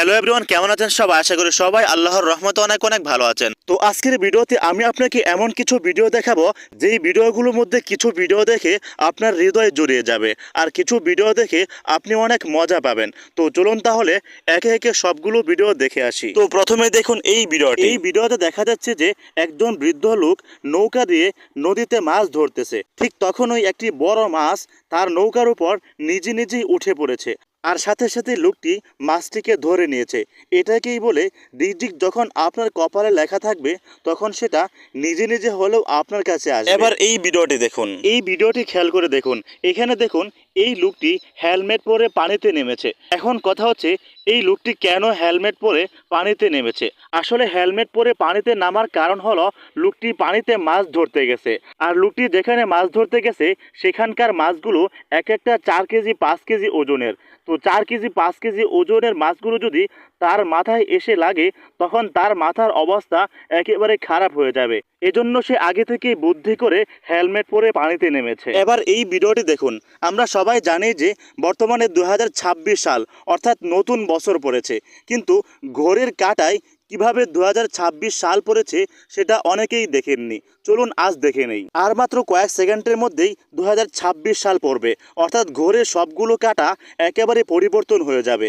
Hello everyone কেমন আছেন সবাই? আশা করি সবাই আল্লাহর রহমতে অনেক অনেক ভালো আছেন। তো আজকের ভিডিওতে আমি আপনাকে এমন কিছু ভিডিও দেখাবো, যেই ভিডিওগুলোর মধ্যে কিছু ভিডিও দেখে আপনার হৃদয় জড়িয়ে যাবে, আর কিছু ভিডিও দেখে আপনি অনেক মজা পাবেন। তো চলুন তাহলে একে একে সবগুলো ভিডিও দেখে আসি। তো প্রথমে দেখুন এই ভিডিওটি এই ভিডিওতে দেখা যাচ্ছে যে একজন বৃদ্ধ লোক নৌকা দিয়ে নদীতে মাছ ধরতেছে। ঠিক তখনই একটি বড় মাছ তার নৌকার উপর নিজে নিজেই উঠে পড়েছে। আর সাথে সাথে লোকটি মাছটিকে ধরে নিয়েছে। এটাকেই বলে রিজিক যখন আপনার কপালে লেখা থাকবে তখন সেটা নিজে নিজে হলেও আপনার কাছে আসবে। এবার এই ভিডিওটি দেখুন। এই ভিডিওটি খেয়াল করে দেখুন। এখানে দেখুন এই লোকটি হেলমেট পরে পানিতে নেমেছে। এখন কথা হচ্ছে, এই লোকটি কেন হেলমেট পরে পানিতে নেমেছে? আসলে হেলমেট পরে পানিতে নামার কারণ হলো, লোকটি পানিতে মাছ ধরতে গেছে। আর লোকটি যেখানে মাছ ধরতে গেছে, সেখানকার মাছগুলো এক একটা চার কেজি, পাঁচ কেজি ওজনের। তো চার কেজি, পাঁচ কেজি ওজনের মাছগুলো যদি তার মাথায় এসে লাগে, তখন তার মাথার অবস্থা একেবারে খারাপ হয়ে যাবে। এজন্য সে আগে থেকেই বুদ্ধি করে হেলমেট পরে পানিতে নেমেছে। এবার এই ভিডিওটি দেখুন। আমরা সবাই জানি যে বর্তমানে দু হাজার ছাব্বিশ সাল, অর্থাৎ নতুন বছর পড়েছে। কিন্তু ঘড়ির কাটায় কীভাবে দু হাজার ছাব্বিশ সাল পড়েছে সেটা অনেকেই দেখেননি। চলুন আজ দেখে নেই। আর মাত্র কয়েক সেকেন্ডের মধ্যেই দু হাজার ছাব্বিশ সাল পড়বে। অর্থাৎ ঘোরের সবগুলো কাটা একেবারে পরিবর্তন হয়ে যাবে।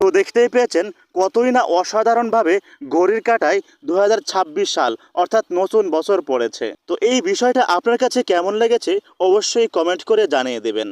তো দেখতেই পেয়েছেন কতই না অসাধারণভাবে ঘড়ির কাটায় দু হাজার ছাব্বিশ সাল, অর্থাৎ নতুন বছর পড়েছে। তো এই বিষয়টা আপনার কাছে কেমন লেগেছে অবশ্যই কমেন্ট করে জানিয়ে দেবেন।